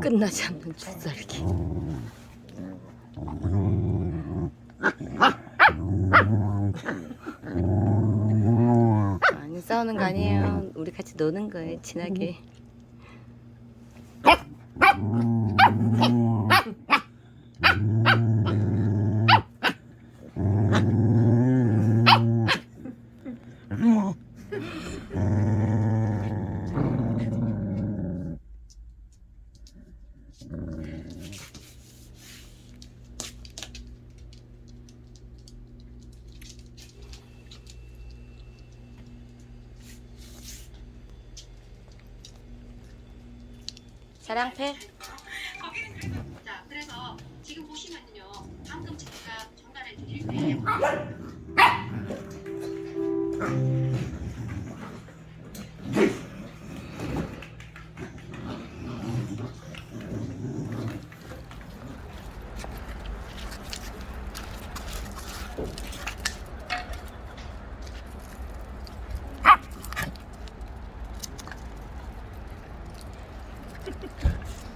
끝나지 않는 죽살기. 아니 싸우는 거 아니에요. 우리 같이 노는 거예요. 친하게. 사랑패. 거기는 그래서 자 그래서 지금 보시면요 방금 제가 전달해 드릴 거 Thank you.